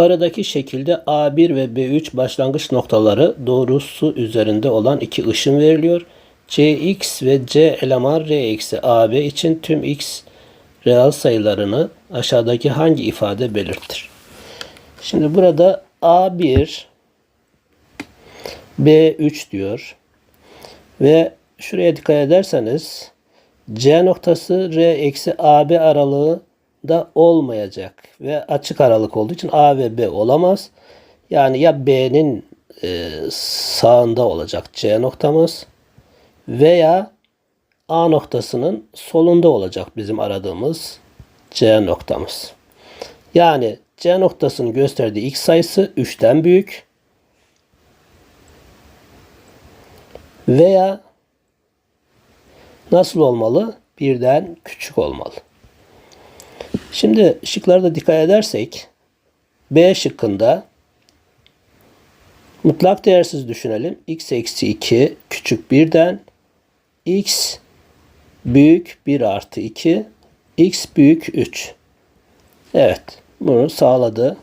Yukarıdaki şekilde A1 ve B3 başlangıç noktaları doğrusu üzerinde olan iki ışın veriliyor. Cx ve C eleman R AB için tüm x reel sayılarını aşağıdaki hangi ifade belirtir? Şimdi burada A1 B3 diyor. Ve şuraya dikkat ederseniz C noktası R eksi AB aralığı da olmayacak ve açık aralık olduğu için A ve B olamaz. Yani ya B'nin e, sağında olacak C noktamız veya A noktasının solunda olacak bizim aradığımız C noktamız. Yani C noktasının gösterdiği x sayısı 3'ten büyük veya nasıl olmalı? Birden küçük olmalı. Şimdi şıklarda dikkat edersek B şıkkında mutlak değersiz düşünelim. x eksi 2 küçük 1'den x büyük 1 artı 2 x büyük 3. Evet bunu sağladı.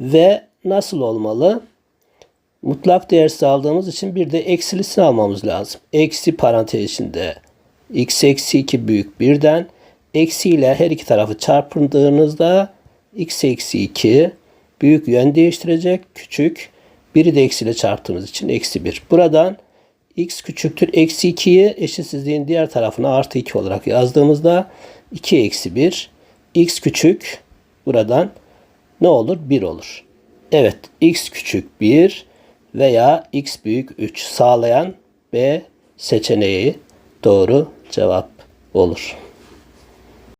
Ve nasıl olmalı? Mutlak değersiz aldığımız için bir de eksilisini almamız lazım. Eksi parantez içinde x eksi 2 büyük 1'den eksiyle her iki tarafı çarpındığınızda x eksi 2 büyük yön değiştirecek. Küçük. Biri de eksiyle çarptığımız için eksi 1. Buradan x küçüktür. Eksi 2'yi eşitsizliğin diğer tarafına artı 2 olarak yazdığımızda 2 eksi 1. x küçük. Buradan ne olur? 1 olur. Evet. x küçük 1 veya x büyük 3 sağlayan B seçeneği doğru cevap olur.